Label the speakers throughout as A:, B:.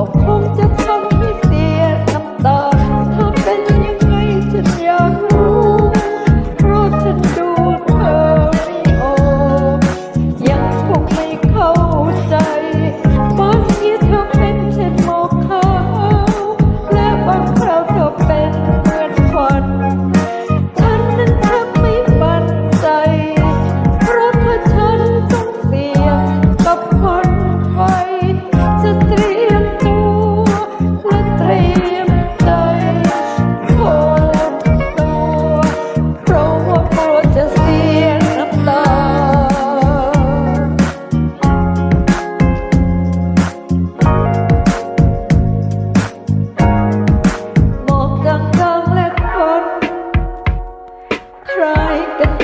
A: ก็คงจะ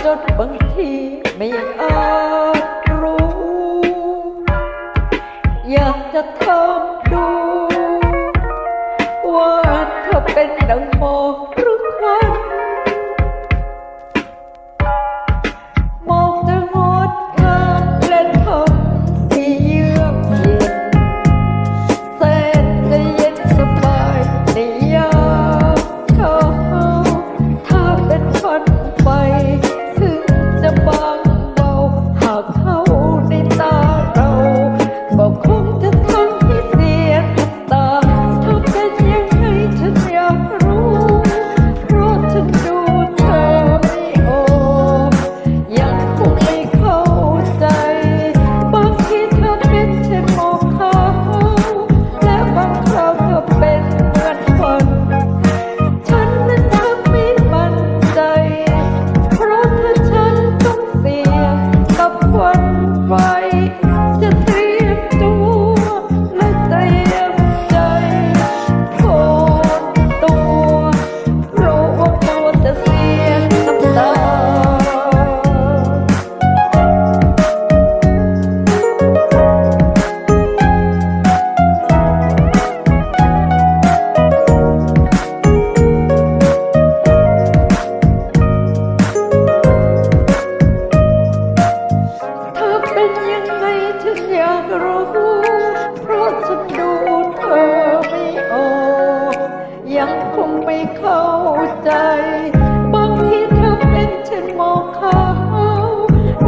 A: ចុតបឹងធីមានអត់គ្រូយ៉ាងទៅធំទូវត្តទៅเป็นดังโมรู้ รู้เพราะฉันดูเธอไม่ออกยังคงไม่เข้าใจ บางทีเธอเป็นเช่นมองเขา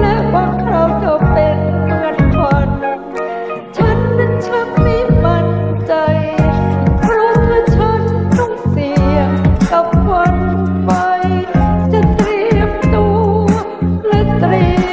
A: และบางคราวเธอเป็นเหมือนควันฉันนั้นชักไม่มั่นใจ เพราะเธอฉันต้องเสี่ยงกับควันไปจะเตรียมตัวและเตรียม